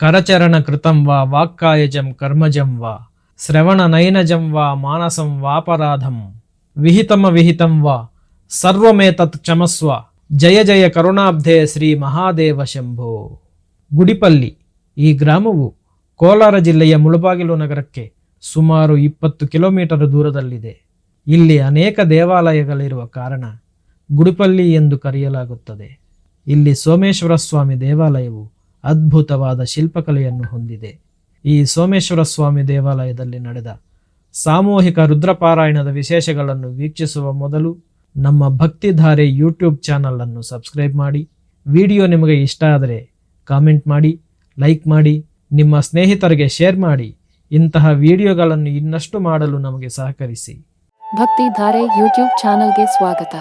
ಕರಚರಣ ಕೃತಂ ವಾ ವಾಕ್ಕಾಯಜಂ ಕರ್ಮಜಂ ವಾ ಶ್ರವಣ ನೈನಜಂ ವಾ ಮಾನಸಂ ವಾಪರಾಧಂ ವಿಹಿತಮ ವಿಹಿತಂ ವಾ ಸರ್ವಮೇತತ್ ಕ್ಷಮಸ್ವ ಜಯ ಜಯ ಕರುಣಾಬ್ಧೆ ಶ್ರೀ ಮಹಾದೇವ ಶಂಭೋ ಗುಡಿಪಲ್ಲಿ ಈ ಗ್ರಾಮವು ಕೋಲಾರ ಜಿಲ್ಲೆಯ ಮುಳಬಾಗಿಲು ನಗರಕ್ಕೆ ಸುಮಾರು ಇಪ್ಪತ್ತು ಕಿಲೋಮೀಟರ್ ದೂರದಲ್ಲಿದೆ. ಇಲ್ಲಿ ಅನೇಕ ದೇವಾಲಯಗಳಿರುವ ಕಾರಣ ಗುಡಿಪಲ್ಲಿ ಎಂದು ಕರೆಯಲಾಗುತ್ತದೆ. ಇಲ್ಲಿ ಸೋಮೇಶ್ವರ ಸ್ವಾಮಿ ದೇವಾಲಯವು ಅದ್ಭುತವಾದ ಶಿಲ್ಪಕಲೆಯನ್ನು ಹೊಂದಿದೆ. ಈ ಸೋಮೇಶ್ವರ ಸ್ವಾಮಿ ದೇವಾಲಯದಲ್ಲಿ ನಡೆದ ಸಾಮೂಹಿಕ ರುದ್ರಪಾರಾಯಣದ ವಿಶೇಷಗಳನ್ನು ವೀಕ್ಷಿಸುವ ಮೊದಲು ನಮ್ಮ ಭಕ್ತಿಧಾರೆ ಯೂಟ್ಯೂಬ್ ಚಾನಲನ್ನು ಸಬ್ಸ್ಕ್ರೈಬ್ ಮಾಡಿ ವಿಡಿಯೋ ನಿಮಗೆ ಇಷ್ಟ ಆದರೆ ಕಾಮೆಂಟ್ ಮಾಡಿ ಲೈಕ್ ಮಾಡಿ ನಿಮ್ಮ ಸ್ನೇಹಿತರಿಗೆ ಶೇರ್ ಮಾಡಿ ಇಂತಹ ವಿಡಿಯೋಗಳನ್ನು ಇನ್ನಷ್ಟು ಮಾಡಲು ನಮಗೆ ಸಹಕರಿಸಿ. ಭಕ್ತಿಧಾರೆ ಯೂಟ್ಯೂಬ್ ಚಾನಲ್ಗೆ ಸ್ವಾಗತ.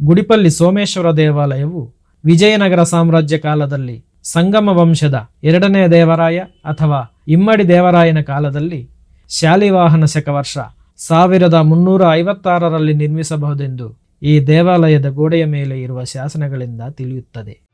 ಗುಡಿಪಲ್ಲಿ ಸೋಮೇಶ್ವರ ದೇವಾಲಯವು ವಿಜಯನಗರ ಸಾಮ್ರಾಜ್ಯ ಕಾಲದಲ್ಲಿ ಸಂಗಮ ವಂಶದ ಎರಡನೇ ದೇವರಾಯ ಅಥವಾ ಇಮ್ಮಡಿ ದೇವರಾಯನ ಕಾಲದಲ್ಲಿ ಶಾಲಿವಾಹನ ಶಕವರ್ಷ ಸಾವಿರದ ಮುನ್ನೂರ ಐವತ್ತಾರರಲ್ಲಿ ನಿರ್ಮಿಸಬಹುದೆಂದು ಈ ದೇವಾಲಯದ ಗೋಡೆಯ ಮೇಲೆ ಇರುವ ಶಾಸನಗಳಿಂದ ತಿಳಿಯುತ್ತದೆ.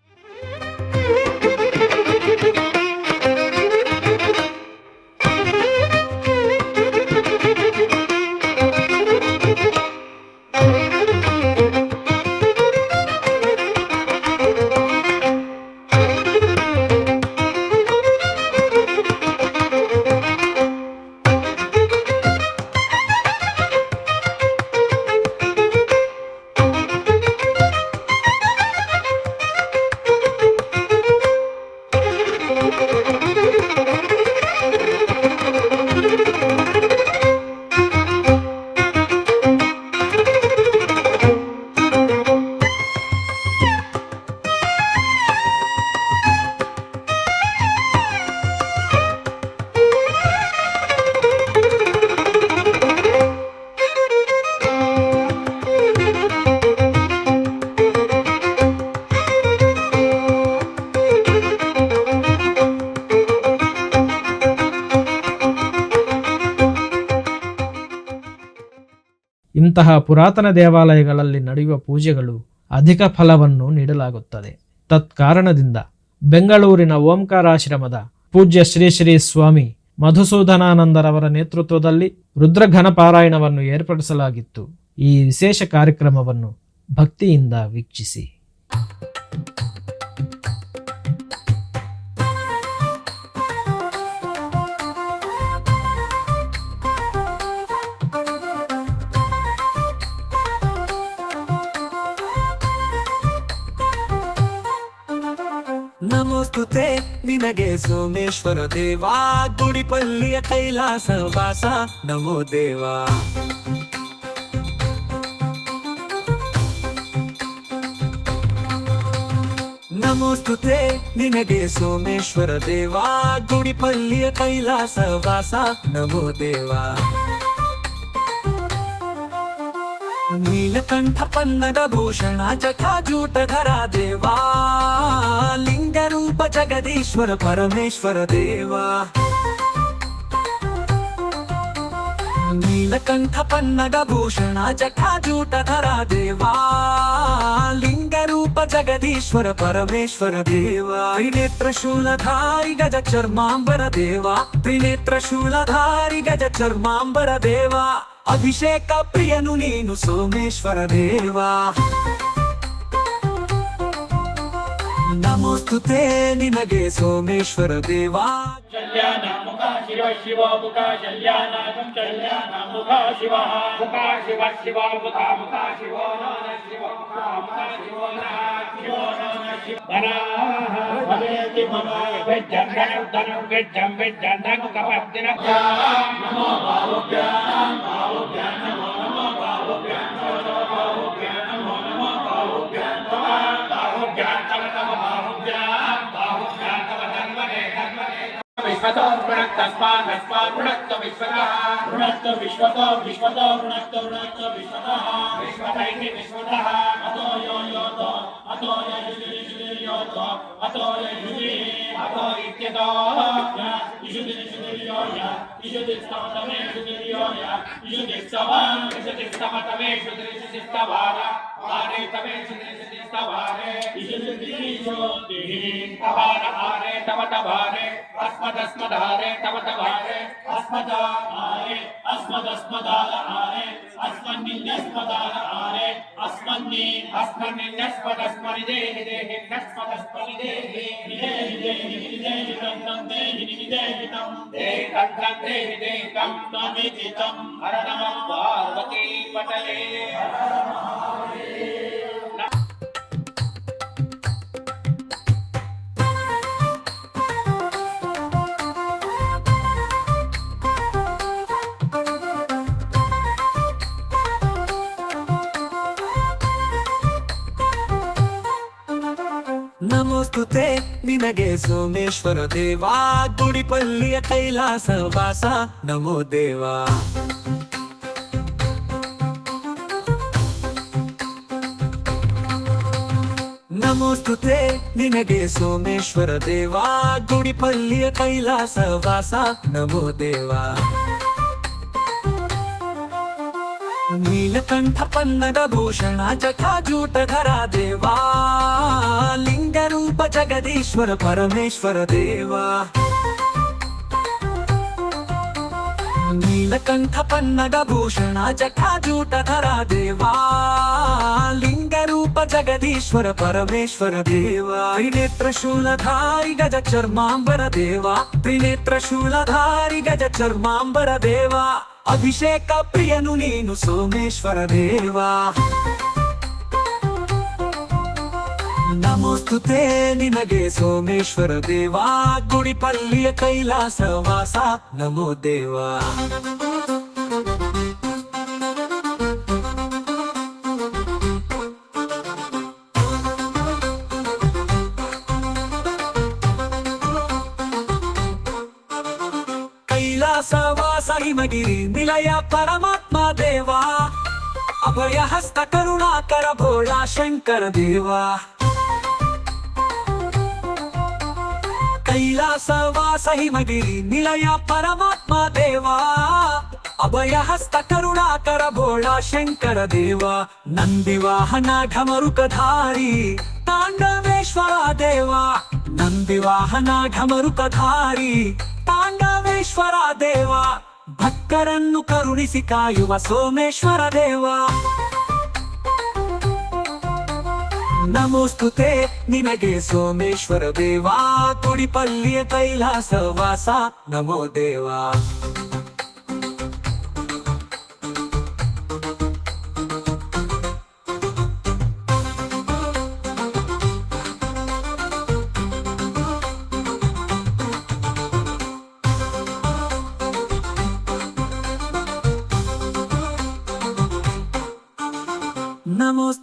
ಇಂತಹ ಪುರಾತನ ದೇವಾಲಯಗಳಲ್ಲಿ ನಡೆಯುವ ಪೂಜೆಗಳು ಅಧಿಕ ಫಲವನ್ನು ನೀಡಲಾಗುತ್ತದೆ. ತತ್ಕಾರಣದಿಂದ ಬೆಂಗಳೂರಿನ ಓಂಕಾರಾಶ್ರಮದ ಪೂಜ್ಯ ಶ್ರೀ ಶ್ರೀ ಸ್ವಾಮಿ ಮಧುಸೂದನಾನಂದರವರ ನೇತೃತ್ವದಲ್ಲಿ ರುದ್ರಘನ ಪಾರಾಯಣವನ್ನು ಏರ್ಪಡಿಸಲಾಗಿತ್ತು. ಈ ವಿಶೇಷ ಕಾರ್ಯಕ್ರಮವನ್ನು ಭಕ್ತಿಯಿಂದ ವೀಕ್ಷಿಸಿ. ನಮೋಸ್ತುತೆ ನಿನಗೆ ಸೋಮೇಶ್ವರ ದೇವಾ ಗುಡಿಪಲ್ಲಿಯ ಕೈಲಾಸ ವಾಸ ನಮೋ ದೇವಾ ನಮೋಸ್ತುತೆ ನಿನಗೆ ಸೋಮೇಶ್ವರ ದೇವಾ ಗುಡಿಪಲ್ಲಿಯ ಕೈಲಾಸ ವಾಸ ನಮೋ ದೇವಾ ನೀಲಕಂಠ ಪನ್ನದ ಭೂಷಣ ಜಟಾಜೂಟಧರ ದೇವಾ वेंकटेश्वर परमेश्वर देवा। नीलकंठ पन्नग भूषण, जटाजूट धरा देवा। लिंग रूप जगदीश्वर, परमेश्वर देवा। त्रिनेत्र शूलधारी गज चर्मांबर देवा। त्रिनेत्र शूलधारी गज चर्मांबर देवा। अभिषेक प्रियनु, नीनु सोमेश्वर देवा। ನಮೋಸ್ತುತೆ ನಿನಗೆ ಸೋಮೇಶ್ವರ ದೇವಾ. ಕಲ್ಯಾಣ ಶಿವ ಶಿವ ಮುಖ ಕಲ್ಯಾಣಂ ಕಲ್ಯಾಣ ಮುಖ ಶಿವ. ಮುಖ ಶಿವ ಶಿವ ಮುಖ ಮುಖ ಶಿವೋ ನಮಃ ಶಿವ ಮುಖ ಮುಖ ಶಿವೋ ನಮಃ ಶಿವೋ ನಮಃ ಶಿವ. ವರಾಹ ಭವೇತಿ ಮಮ ವಿದ್ಯಂ ಗಣೋದನಂ ವಿದ್ಯಂ ವಿದ್ಯಂ ಧನುಕಪತ್ತಿನ ನಮೋ ಬಾಹುಭ್ಯಾಂ ಬಾಹುಭ್ಯಾಂ ನಮೋ विश्वतो वृणक् तस्मात् तस्मात् वृणक्त विश्वतः वृणक्त विश्वतो विश्वतो वृणक्त वृणक्त विश्वतः विश्वत इति विश्वतः अतो यो योतो अतो यजुषि यजुषि योतो अतो यजुषि अतो इत्यतो य इषुति इषुति यो य इषुति आरे तवे सदे सदे तवारे इशुद्धिशोद्धिः तवार हारे तव तवारे, अस्मदस्मदारे, तव तवारे अस्मदारे अस्मदस्मदार हारे अस्मन्निन्यस्मदार हारे अस्मन्नि अस्मन्निन्यस्मदस्मरिदेहि देहि नस्मदस्मरिदेहि निदेहि देहि निदेहि तं तं देहि निदेहि तं देहि तं तं देहि देहि तं तमिति तं हर नमः पार्वती पटले। हर नमः ನಮೋಸ್ತುತೆ ನಿನಗೆ ಸೋಮೇಶ್ವರ ದೇವಾ. ಗುಡಿಪಲ್ಲಿಯ ಕೈಲಾಸ ವಾಸ, ನಮೋ ದೇವಾ. ನಮೋಸ್ತುತೆ ನಿನಗೆ ಸೋಮೇಶ್ವರ ದೇವಾ. ಗುಡಿಪಲ್ಲಿಯ ಕೈಲಾಸ ವಾಸ, ನಮೋ ದೇವಾ. నీలకంఠ పన్నగ భూషణ జటాజూట ధరా దేవా లింగరూప జగదీశ్వర పరమేశ్వర దేవా. నీలకంఠ పన్నగ భూషణ జటాజూట ధరా దేవా లింగరూప జగదీశ్వర పరమేశ్వర దేవా. త్రినేత్రశూలధారి గజ చర్మాంబర దేవా త్రినేత్రశూలధారి గజ చర్మాంబర దేవా. ಅಭಿಷೇಕ ಪ್ರಿಯನು ನೀನು ಸೋಮೇಶ್ವರ ದೇವಾ. ನಮೋಸ್ತುತೆ ನಿನಗೆ ಸೋಮೇಶ್ವರ ದೇವಾ. ಗುಡಿಪಲ್ಲಿಯ ಕೈಲಾಸ ವಾಸ ನಮೋ ದೇವಾ. महिमगिरी निलया परमात्मा देवा. अभय हस्त करुणा भोळा शंकर देवा. कैलास वास हिमगिरी निलया परमात्मा देवा. अभय हस्त करुणा भोळा शंकर देवा. नंदी वाहना तांडवेश्वरा देवा. नंदी वाहना ढमरुकधारी तांडवेश्वरा देवा. ಭಕ್ತರನ್ನು ಕರುಣಿಸಿ ಕಾಯುವ ಸೋಮೇಶ್ವರ ದೇವ. ನಮೋಸ್ತುತೆ ನಿನಗೆ ಸೋಮೇಶ್ವರ ದೇವಾ. ತುಡಿಪಲ್ಲಿಯ ಕೈಲಾಸ ವಾಸ ನಮೋ ದೇವಾ.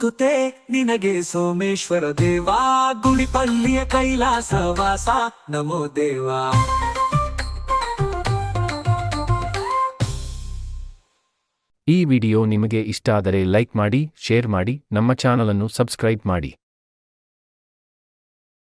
ನಮೋಸ್ತುತೆ ನಿನಗೆ ಸೋಮೇಶ್ವರ ದೇವಾ. ಗುಡಿಪಲ್ಲಿಯ ಕೈಲಾಸ ವಾಸ, ನಮೋ ದೇವಾ. ಈ ವಿಡಿಯೋ ನಿಮಗೆ ಇಷ್ಟ ಆದರೆ ಲೈಕ್ ಮಾಡಿ, ಶೇರ್ ಮಾಡಿ, ನಮ್ಮ ಚಾನಲನ್ನು ಸಬ್ಸ್ಕ್ರೈಬ್ ಮಾಡಿ.